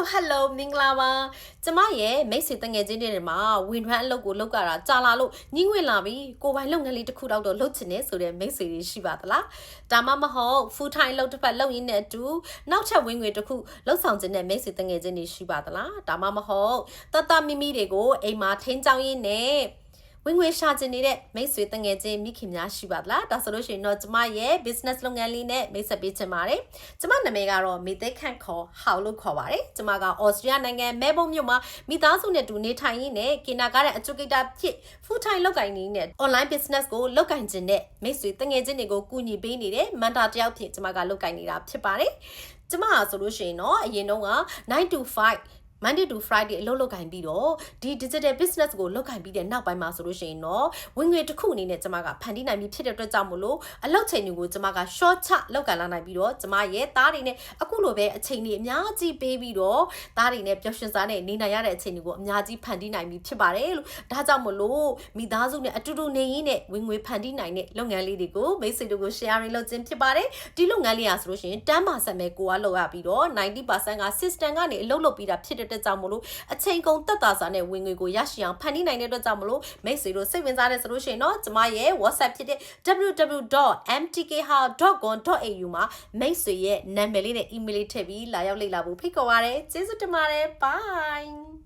Hello Hello မင်္ဂလာပါကျမရဲ့မိတ်ဆွေတငယ်ချင်းတွေမှာဝင်ထွန်းအလုပ်ကိုလုပ်ကြတာကြာလာလို့ညှင်းဝင်လာပြီကိုယ်ပိုင်လုပ်ငန်းလေးတစ်ခုတော့တော့လုပ်ချင်နေဆိုတဲ့မိတ်ဆွေတွေရှိပါသလားဒါမှမဟုတ် full time လုပ်တစ်ဖက်လုပ်ရင်းနဲ့အတူနောက်ထပ်ဝင်ငွေတစ်ခုလုပ်ဆောင်ခြင်းနဲ့မိတ်ဆွေတငယ်ချင်းတွေရှိပါသလားဒါမှမဟုတ်တတမိမိတွေကိုအိမ်မှာထင်းချောင်းရင်းနဲ့ ဝင်ငွေရှာကျင်နေတဲ့မိတ်ဆွေတငယ်ချင်းမိခင်များရှိပါသလားဒါဆိုလို့ရှိရင်တော့ကျမရဲ့ business လုပ်ငန်းလေးနဲ့မိတ်ဆက်ပေးချင်ပါတယ်ကျမနာမည်ကတော့မေသိခန့်ခေါ်ဟောက်လို့ခေါ်ပါတယ်ကျမကဩစတြေးလျနိုင်ငံမဲဘုံမြို့မှာမိသားစုနဲ့တူနေထိုင်ရင်းနဲ့ကင်နာကားတဲ့အကျုပ်ကိတာဖြစ် full time လုပ်ကိုင်နေနဲ့ online business ကိုလုပ်ကိုင်ခြင်းနဲ့မိတ်ဆွေတငယ်ချင်းတွေကိုကူညီပေးနေတဲ့မန်တာတယောက်ဖြစ်ကျမကလုပ်ကိုင်နေတာဖြစ်ပါတယ်ကျမဟာဆိုလို့ရှိရင်တော့အရင်တော့က9 to 5 Monday to Friday အလုပ်လုပ်ကင်ပြီးတော့ဒီ digital business ကိုလုပ်ကင်ပြီးတဲ့နောက်ပိုင်းမှာဆိုလို့ရှိရင်တော့ဝင်ငွေတစ်ခုအနေနဲ့ကျွန်မကဖန်တီးနိုင်ပြီဖြစ်တဲ့အတွက်ကြောင့်မို့လို့အလုပ်ချိန်တွေကိုကျွန်မက short ချလုပ်ကင်လာနိုင်ပြီးတော့ကျွန်မရဲ့သားတွေနဲ့အခုလိုပဲအချိန်တွေအများကြီးပေးပြီးတော့သားတွေနဲ့ပျော်ရွှင်စားနဲ့နေနိုင်ရတဲ့အချိန်တွေကိုအများကြီးဖန်တီးနိုင်ပြီဖြစ်ပါတယ်လို့ဒါကြောင့်မို့လို့မိသားစုနဲ့အတူတူနေရင်းနဲ့ဝင်ငွေဖန်တီးနိုင်တဲ့လုပ်ငန်းလေးတွေကိုမိတ်ဆွေတို့ကို share လုပ်ခြင်းဖြစ်ပါတယ်ဒီလုပ်ငန်းလေးอ่ะဆိုလို့ရှိရင်10%ပဲကိုကလုပ်ရပြီးတော့90%က system ကနေအလုပ်လုပ်ပြီးတာဖြစ်တဲ့အတွက်ကြောင့်မို့လို့အချိန်ကုန်တက်တာစာနဲ့ဝင်ငွေကိုရရှိအောင်ဖန်တီးနိုင်တဲ့အတွက်ကြောင့်မလို့မိတ်ဆွေတို့စိတ်ဝင်စားတဲ့ဆိုလို့ရှိရင်တော့ကျမရဲ့ WhatsApp ဖြစ်တဲ့ www.mtkha.com.au မှာမိတ်ဆွေရဲ့နာမည်လေးနဲ့ email လေးထည့်ပြီးလာရောက်လေ့လာဖို့ဖိတ်ခေါ်ပါရစေကျေးဇူးတင်ပါတယ် bye